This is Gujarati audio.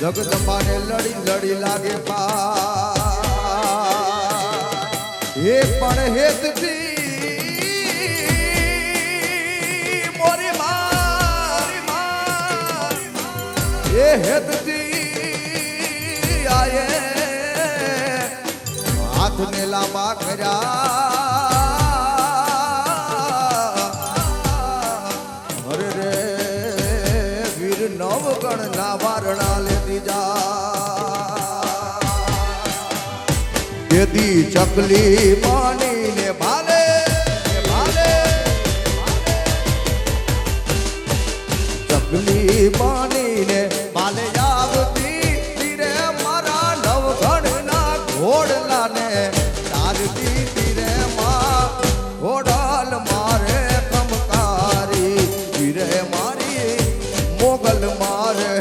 જગદંબાને લડી લડી લાગે પા એ પણ હેતથી મોરી મારી એ હેતથી આયે હાથ ને લાંબા કર્યા. નવગણ ના વારણા લેતી જા. એદી ચકલી માની ને ભાલે ભાલે. ચકલી માની ને ભાલે આવતી તીરે મારા નવગણ ના ઘોડલા ને તારતી તીરે મા ઘોડાલ મારે કમકારી તીરે મારી મોગલ મારે